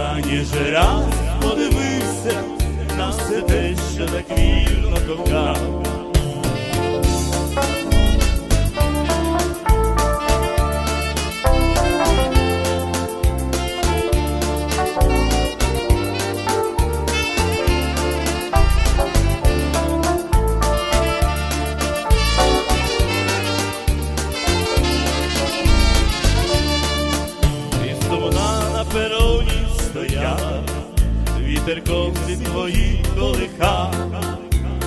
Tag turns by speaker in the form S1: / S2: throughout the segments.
S1: останній же раз подивився на все те, що так вільно кохав. Вітер ковзи твої колиха,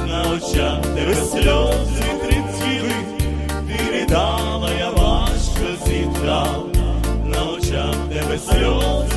S1: на очах тебе сльози тремтіли, ти ридала, я важко зітхав, на очах тебе сльози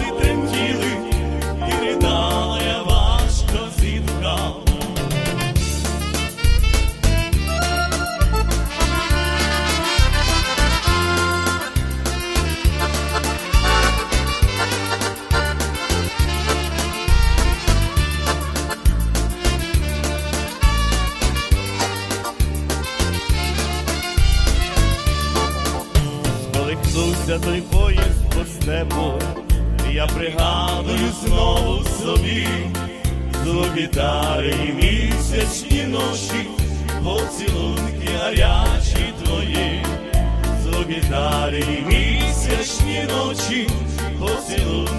S1: Колихнувся той поїзд по степу, я пригадую знову собі гітари і місячні ночі, поцілунки гарячі твої, гітари і місячні ночі, поцілунки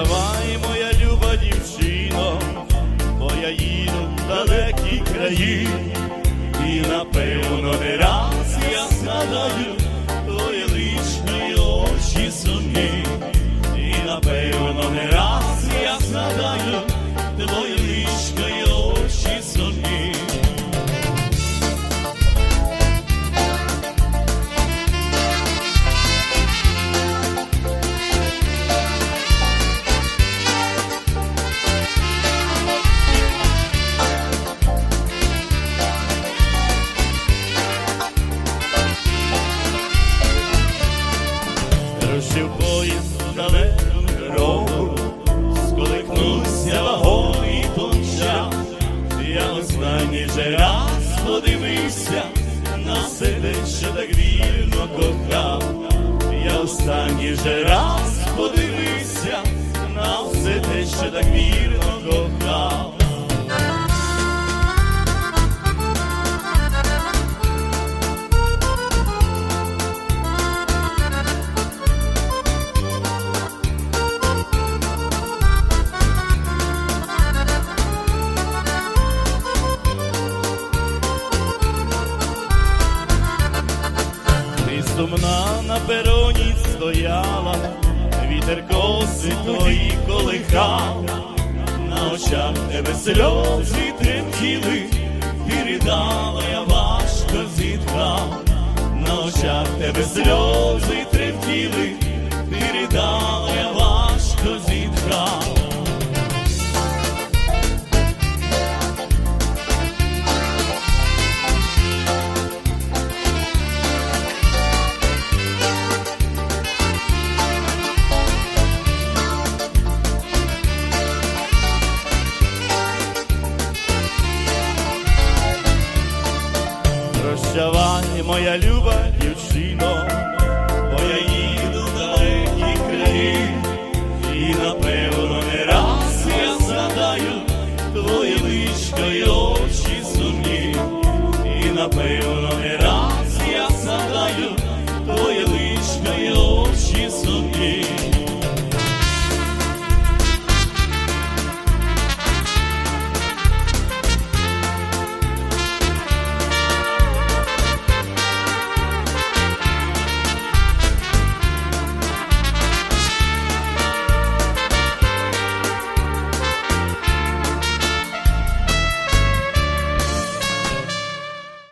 S1: Прощавай, моя люба дівчино, бо я їду в далекі краї, останній же раз подивився на все те, що так вірно кохав. Сумна на пероні стояла, вітер коси твої колихав, на очах тебе сльози тремтіли, і ридала, я важко зітхав, на очах тебе сльози тремтіли, і ридала, Прощавай, моя люба дівчино, бо я їду в далекі краї, і напевно не раз я згадаю твоє личко й очі сумні, і напевно